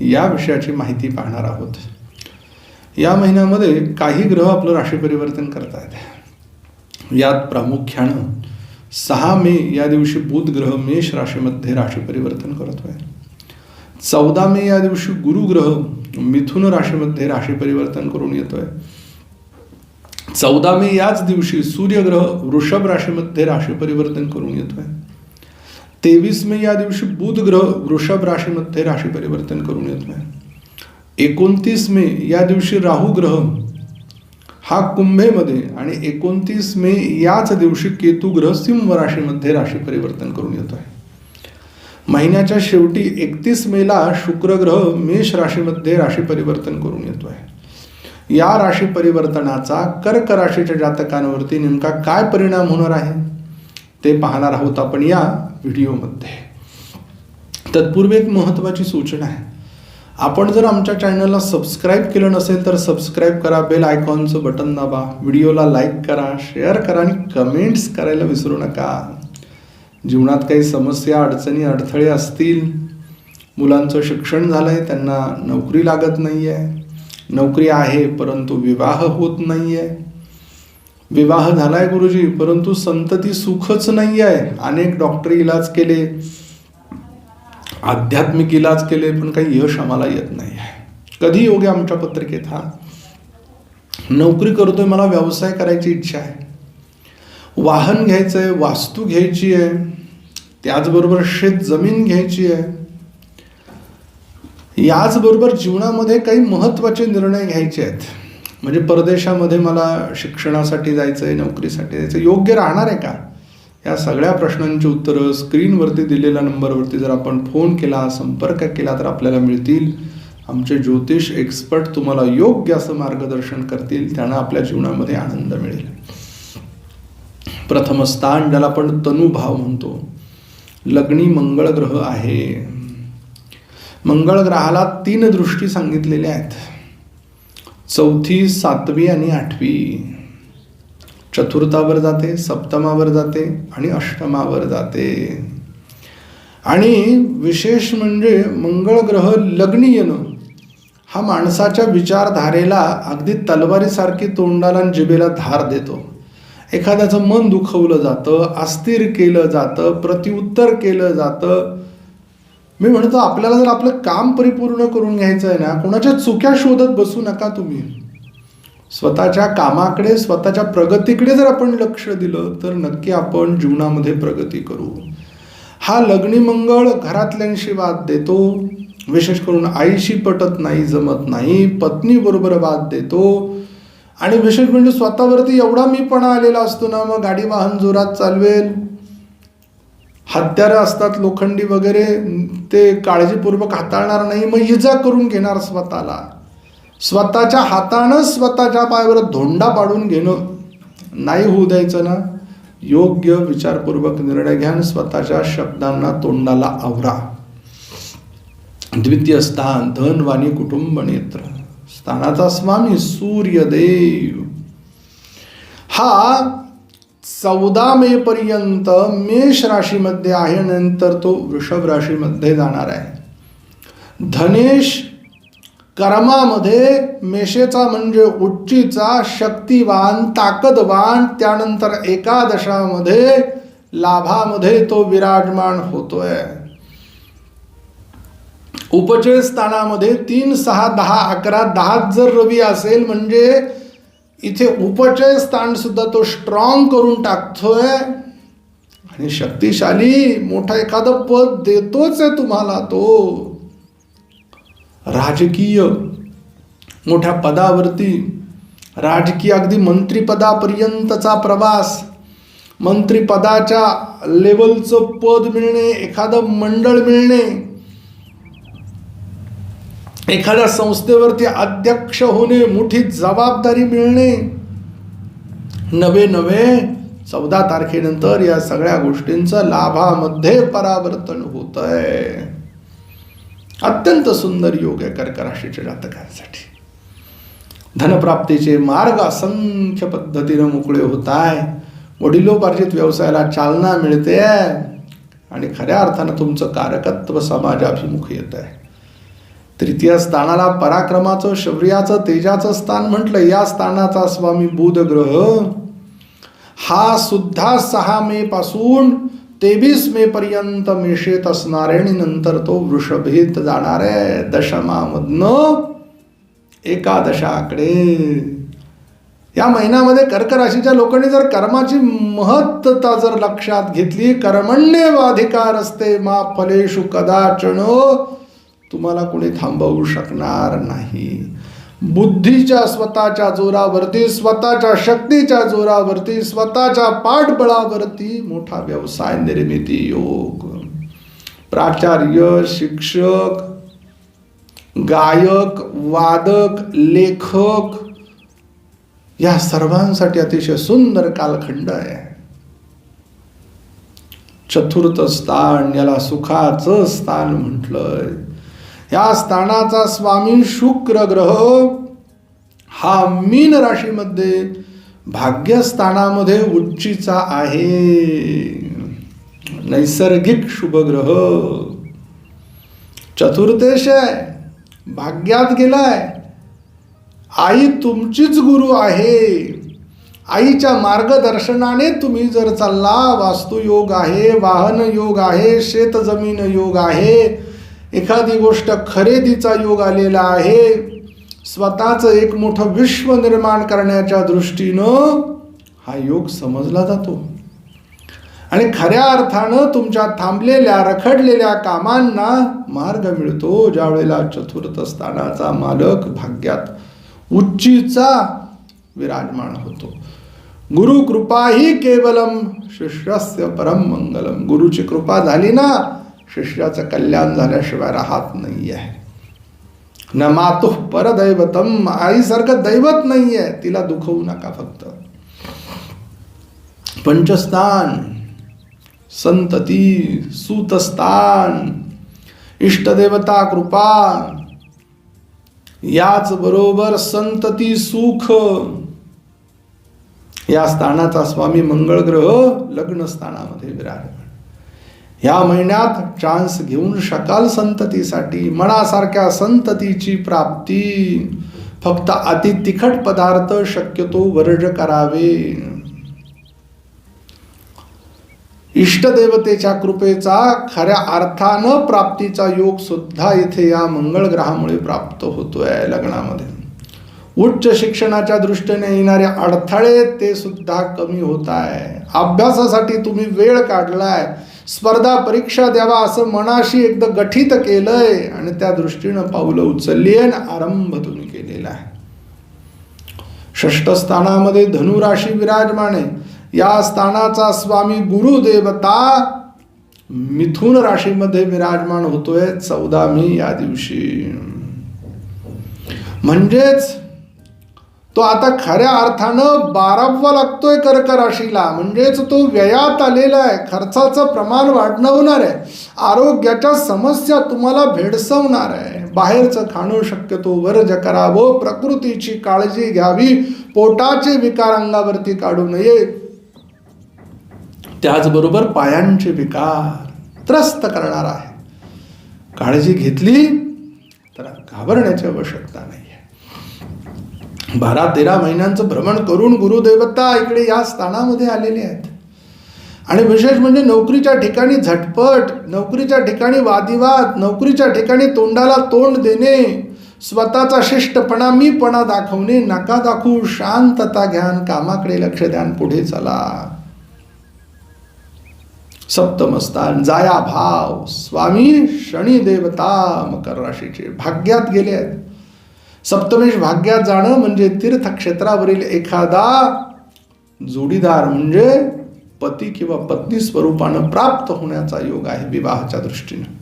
या विषयाची माहिती पाहणार आहोत. या महिन्यामध्ये काही ग्रह आपलं राशी परिवर्तन करतायत. यात प्रामुख्यानं सहा मे या दिवशी बुध ग्रह मेष राशीमध्ये राशी परिवर्तन करतोय. चौदा मे या दिवशी गुरुग्रह मिथुन राशीमध्ये राशी परिवर्तन करून येतोय. चौदा मे याच दिवशी सूर्यग्रह वृषभ राशीमध्ये राशी परिवर्तन करून येतोय. तेवीस मे या दिवशी बुध ग्रह वृषभ राशीमध्ये राशी परिवर्तन करून येतोय एकोणतीस मे या दिवशी राहू ग्रह हा कुंभेमध्ये आणि एकोणतीस मे याच दिवशी केतू ग्रह सिंह राशीमध्ये राशी परिवर्तन करून येतोय महिन्याच्या शेवटी एकतीस मेला शुक्र ग्रह मेष राशीमध्ये राशी परिवर्तन करून येतो आहे. या राशी परिवर्तनाचा कर्क राशीच्या जातकांवरती नेमका काय परिणाम होणार आहे? ते पाहणार आहोत आपण या व्हिडिओमध्ये तत्पूर्वी एक महत्त्वाची सूचना आहे. आपण जर आमच्या चॅनलला सबस्क्राईब केलं नसेल तर सबस्क्राईब करा बेल आयकॉनचं बटन दाबा व्हिडिओला लाईक करा शेअर करा आणि कमेंट्स करायला विसरू नका. जीवनात काही समस्या अडचणी अडथळे असतील मुलांचं शिक्षण झालं आहे त्यांना नोकरी लागत नाही आहे नोकरी आहे परंतु विवाह होत नाही आहे विवाह झालाय गुरुजी परंतु संतती सुखच नाही आहे अनेक डॉक्टरी इलाज केले. आध्यात्मिक इलाज केले पण काही यश आम्हाला येत नाही. आहे कधी योग्य आमच्या पत्रिकेत हा? नोकरी करतोय मला व्यवसाय करायची इच्छा आहे. वाहन घ्यायचं आहे वास्तू घ्यायची आहे. त्याचबरोबर शेत जमीन घ्यायची आहे. याचबरोबर जीवनामध्ये काही महत्त्वाचे निर्णय घ्यायचे आहेत. म्हणजे परदेशामध्ये मला शिक्षणासाठी जायचं आहे नोकरीसाठी जायचं योग्य राहणार आहे का? या सगळ्या प्रश्नांची उत्तरं स्क्रीनवरती दिलेल्या नंबरवरती जर आपण फोन केला संपर्क केला तर आपल्याला मिळतील. आमचे ज्योतिष एक्सपर्ट तुम्हाला योग्य असं मार्गदर्शन करतील त्यांना आपल्या जीवनामध्ये आनंद मिळेल. प्रथम स्थान ज्याला आपण तनुभाव म्हणतो. लग्नी मंगळ ग्रह आहे. मंगळ ग्रहाला तीन दृष्टी सांगितलेल्या आहेत. चौथी सातवी आणि आठवी. चतुर्थावर जाते सप्तमावर जाते आणि अष्टमावर जाते. आणि विशेष म्हणजे मंगळ ग्रह लग्नी येणं हा माणसाच्या विचारधारेला अगदी तलवारीसारखी तोंडाला आणि जिभेला धार देतो. एखाद्याचं मन दुखवलं जातं अस्थिर केलं जातं प्रत्युत्तर केलं जातं मी म्हणतो आपल्याला जर आपलं काम परिपूर्ण करून घ्यायचं आहे ना कोणाच्या चुक्या शोधत बसू नका तुम्ही. स्वतःच्या कामाकडे स्वतःच्या प्रगतीकडे जर आपण लक्ष दिलं तर नक्की आपण जीवनामध्ये प्रगती करू. हा लग्नी मंगळ घरातल्यांशी वाद देतो विशेष करून आईशी पटत नाही जमत नाही पत्नीबरोबर वाद देतो. आणि विशेष म्हणजे स्वतःवरती एवढा मीपणा आलेला असतो ना मग गाडी वाहन जोरात चालवेल. हत्यारं असतात लोखंडी वगैरे ते काळजीपूर्वक हाताळणार नाही मग इजा करून घेणार स्वतःला. स्वतःच्या हातानं स्वतःच्या पायावर धोंडा पाडून घेणं. नाही होऊ द्यायचं ना. योग्य विचारपूर्वक निर्णय घ्या आणि स्वतःच्या शब्दांना तोंडाला आवरा. द्वितीय स्थान धन वाणी कुटुंब नेत्र. स्थानाचा स्वामी सूर्यदेव. हा चौदा मे पर्यंत मेष राशीमध्ये आहे नंतर तो वृषभ राशीमध्ये जाणार आहे. धनेश कर्मामध्ये मेषेचा म्हणजे उच्चीचा शक्तिवान ताकदवान त्यानंतर एकादशामध्ये लाभामध्ये तो विराजमान होतोय. उपचय स्थानामध्ये तीन सहा दहा अकरा दहा जर रवी असेल म्हणजे इथे उपचय स्थान सुद्धा तो स्ट्रॉंग करून टाकतोय. आणि शक्तिशाली मोठा एखादं पद देतोच आहे तुम्हाला तो. राजकीय मोठ्या पदावरती. राजकीय अगदी मंत्रिपदापर्यंतचा प्रवास. मंत्रिपदाच्या लेवलचं पद मिळणे एखादं मंडळ मिळणे. एखाद्या संस्थेवरती अध्यक्ष होणे मोठी जबाबदारी मिळणे. नवे नवे चौदा तारखेनंतर या सगळ्या गोष्टींचं लाभामध्ये परावर्तन होत आहे अत्यंत सुंदर योग आहे कर्क राशीच्या जातकांसाठी. धनप्राप्तीचे मार्ग असंख्य पद्धतीनं मोकळे होत आहे वडिलोपार्जित व्यवसायाला चालना मिळते. आणि खऱ्या अर्थानं तुमचं कारकत्व समाजाभिमुख येत आहे तृतीय स्थानाला पराक्रमाचं शौर्याचं तेजाचं स्थान म्हटलं. या स्थानाचा स्वामी बुध ग्रह हा सुद्धा सहा मे पासून तेवीस मे पर्यंत मेषेत असणार आहे आणि नंतर तो वृषभेत जाणार आहे. दशमामधनं एकादशाकडे. या महिन्यामध्ये कर्क राशीच्या लोकांनी जर कर्माची महत्ता जर लक्षात घेतली कर्मण्येवाधिकार असते मा फलेषु कदाचन तुम्हाला कोणी थांबवू शकणार नाही. बुद्धीच्या स्वतःच्या जोरावरती स्वतःच्या शक्तीच्या जोरावरती स्वतःच्या पाठबळावरती मोठा व्यवसाय निर्मिती योग. प्राचार्य शिक्षक गायक वादक लेखक या सर्वांसाठी अतिशय सुंदर कालखंड आहे. चतुर्थ स्थान याला सुखाचं स्थान म्हटलंय. या स्थानाचा स्वामी शुक्र ग्रह हा मीन राशीमध्ये भाग्यस्थानामध्ये उच्चीचा आहे. नैसर्गिक शुभग्रह. चतुर्देश आहे. भाग्यात गेलाय. आई तुमचीच गुरु आहे. आईच्या मार्गदर्शनाने तुम्ही जर चालला वास्तुयोग आहे वाहन योग आहे शेतजमीन योग आहे एखादी गोष्ट खरेदीचा योग आलेला आहे स्वतःचं एक मोठं विश्व निर्माण करण्याच्या दृष्टीनं हा योग समजला जातो. आणि खऱ्या अर्थानं तुमच्या थांबलेल्या रखडलेल्या कामांना मार्ग मिळतो ज्या वेळेला चतुर्थ स्थानाचा मालक भाग्यात उच्चीचा विराजमान होतो. गुरु कृपा ही केवलम शिष्यस्य परम मंगलम. गुरुची कृपा झाली ना शिष्याचं कल्याण झाल्याशिवाय राहत नाही आहे न मातु परदैवतम आईसारखं दैवत नाही आहे तिला दुखवू नका फक्त. पंचस्थान संतती सूतस्थान इष्टदेवता कृपा याच बरोबर संतती सुख. या स्थानाचा स्वामी मंगळ ग्रह लग्न स्थानामध्ये ह्या महिन्यात चान्स घेऊन शकाल संततीसाठी. मनासारख्या संततीची प्राप्ती. फक्त अति तिखट पदार्थ शक्यतो वर्ज करावे. इष्टदेवतेच्या कृपेचा खऱ्या अर्थानं प्राप्तीचा योग सुद्धा इथे या मंगळ ग्रहामुळे प्राप्त होतोय लग्नामध्ये. उच्च शिक्षणाच्या दृष्टीने येणारे अडथळे ते सुद्धा कमी होत आहे. अभ्यासासाठी तुम्ही वेळ काढलाय. स्पर्धा परीक्षा द्यावा असं मनाशी एकदा गठीत केलंय आणि त्या दृष्टीनं पावलं उचलली आहे आणि आरंभ तुम्ही केलेला आहे. षष्ठ स्थानामध्ये धनुराशी विराजमान. आहे या स्थानाचा स्वामी गुरुदेवता मिथुन राशीमध्ये विराजमान होतोय चौदा मे या दिवशी. म्हणजेच तो आता खऱ्या अर्थानं बारावा लागतोय कर्क राशीला म्हणजेच तो व्ययात आलेला आहे. खर्चाचं प्रमाण वाढवणार आहे. आरोग्याच्या समस्या तुम्हाला भेडसवणार आहे. बाहेरचं खाणं शक्यतो वर्ज करावं. प्रकृतीची काळजी घ्यावी. पोटाचे विकार अंगावरती काढू नये. त्याचबरोबर पायांचे विकार त्रस्त करणार आहे. काळजी घेतली तर घाबरण्याची आवश्यकता नाही. बारा तेरा महिन्यांचं भ्रमण करून गुरुदेवता इकडे या स्थानामध्ये आलेले आहेत. आणि विशेष म्हणजे नोकरीच्या ठिकाणी झटपट नोकरीच्या ठिकाणी वादिवाद नोकरीच्या ठिकाणी तोंडाला तोंड देणे स्वतःचा शिष्टपणा मीपणा दाखवणे नका दाखवू शांतता घ्यान कामाकडे लक्ष द्यान पुढे चला. सप्तमस्थान जाया भाव स्वामी शनी देवता मकर राशीचे भाग्यात गेले आहेत. सप्तमेश भाग्यात जाणं म्हणजे तीर्थक्षेत्रावरील एखादा जोडीदार म्हणजे पती किंवा पत्नी स्वरूपानं प्राप्त होण्याचा योग आहे विवाहाच्या दृष्टीनं.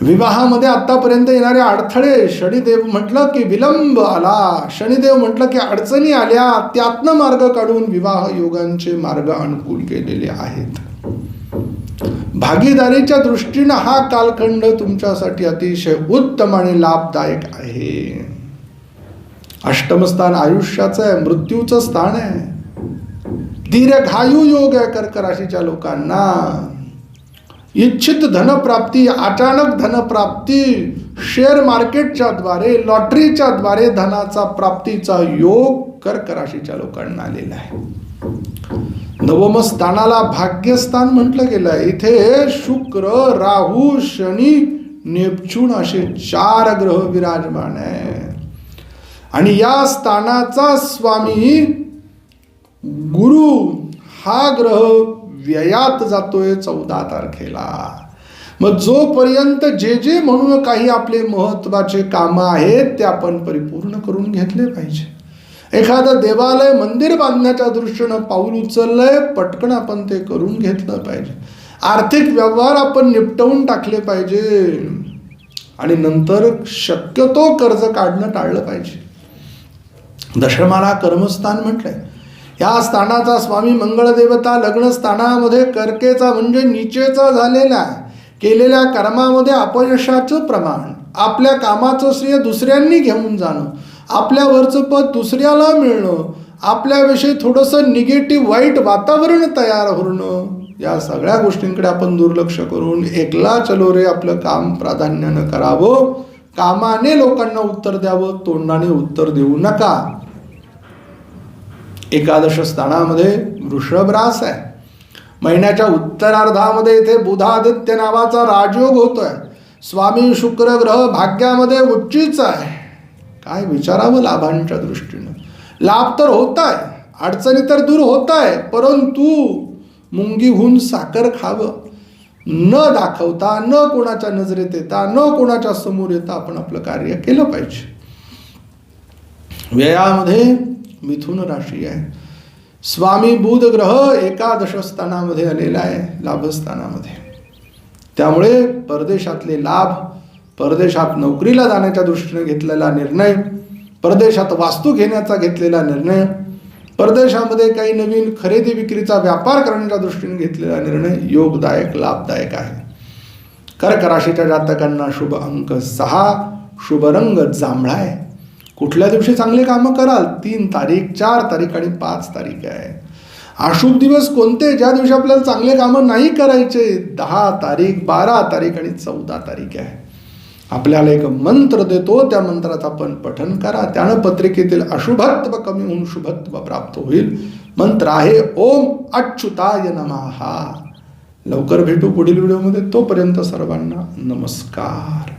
विवाहामध्ये आतापर्यंत येणारे अडथळे शनिदेव म्हटलं की विलंब आला. शनिदेव म्हटलं की अडचणी आल्या. त्यातनं मार्ग काढून विवाह योगांचे मार्ग अनुकूल केलेले आहेत. भागीदारीच्या दृष्टीनं हा कालखंड तुमच्यासाठी अतिशय उत्तम आणि लाभदायक आहे. अष्टमस्थान आयुष्याचं आहे मृत्यूचं स्थान आहे. दीर्घायू योग आहे कर्क राशीच्या लोकांना. इच्छित धनप्राप्ती अचानक धनप्राप्ती शेअर मार्केटच्या द्वारे लॉटरीच्या द्वारे धनाचा प्राप्तीचा योग कर्क राशीच्या लोकांना आलेला आहे. नवमस्थानाला भाग्यस्थान म्हटलं गेलं. आहे इथे शुक्र राहू शनी नेपच्यून असे चार ग्रह विराजमान आहे आणि या स्थानाचा स्वामी गुरु हा ग्रह व्ययात जातोय चौदा तारखेला. मग जोपर्यंत जे जे म्हणून काही आपले महत्त्वाचे कामं आहेत ते आपण परिपूर्ण करून घेतले पाहिजे. एखादं देवालय मंदिर बांधण्याच्या दृष्टीनं पाऊल उचललंय पटकन आपण ते करून घेतलं पाहिजे. आर्थिक व्यवहार आपण निपटवून टाकले पाहिजे. आणि नंतर शक्यतो कर्ज काढणं टाळलं पाहिजे. दशमाला कर्मस्थान म्हटलंय. या स्थानाचा स्वामी मंगळदेवता लग्न स्थानामध्ये कर्केचा म्हणजे निचेचा झालेला केलेल्या कर्मामध्ये अपयशाचं प्रमाण. आपल्या कामाचं श्रेय दुसऱ्यांनी घेऊन जाणं. आपल्यावरचं पद दुसऱ्याला मिळणं आपल्याविषयी थोडंसं निगेटिव्ह वाईट वातावरण तयार होणं या सगळ्या गोष्टींकडे आपण दुर्लक्ष करून एकला चलो रे आपलं काम प्राधान्यानं करावं. कामाने लोकांना उत्तर द्यावं तोंडाने उत्तर देऊ नका. एकादश स्थानामध्ये वृषभ रास आहे. महिन्याच्या उत्तरार्धामध्ये इथे बुधादित्य नावाचा राजयोग होतोय. स्वामी शुक्र ग्रह भाग्यामध्ये उच्चीच आहे. काय विचारावं लाभांच्या दृष्टीनं? लाभ तर होत आहे अडचणी तर दूर होत आहे परंतु मुंगीहून साखर खावं. न दाखवता न कोणाच्या नजरेत येता न कोणाच्या समोर येता आपण आपलं कार्य केलं पाहिजे. व्ययामध्ये मिथुन राशी आहे. स्वामी बुध ग्रह एकादश स्थानामध्ये आलेला आहे लाभस्थानामध्ये. त्यामुळे परदेशातले लाभ परदेशात नोकरीला जाण्याच्या दृष्टीने घेतलेला निर्णय परदेशात वास्तू घेण्याचा घेतलेला निर्णय परदेशामध्ये काही नवीन खरेदी विक्रीचा व्यापार करण्याच्या दृष्टीने घेतलेला निर्णय योगदायक लाभदायक आहे. कर्क राशीच्या जातकांना शुभ अंक सहा शुभ रंग जांभळा आहे. कुठल्या दिवशी चांगली कामं कराल? तीन तारीख चार तारीख आणि पाच तारीख आहे. अशुभ दिवस कोणते? ज्या दिवशी आपल्याला चांगले कामं नाही करायचे दहा तारीख बारा तारीख आणि चौदा तारीख आहे. आपल्याला एक मंत्र देतो त्या मंत्राचं आपण पठन करा. त्यानं पत्रिकेतील अशुभत्व कमी होऊन शुभत्व प्राप्त होईल. मंत्र आहे ओम अच्युताय नमहा लवकर भेटू पुढील व्हिडिओमध्ये. तोपर्यंत सर्वांना नमस्कार.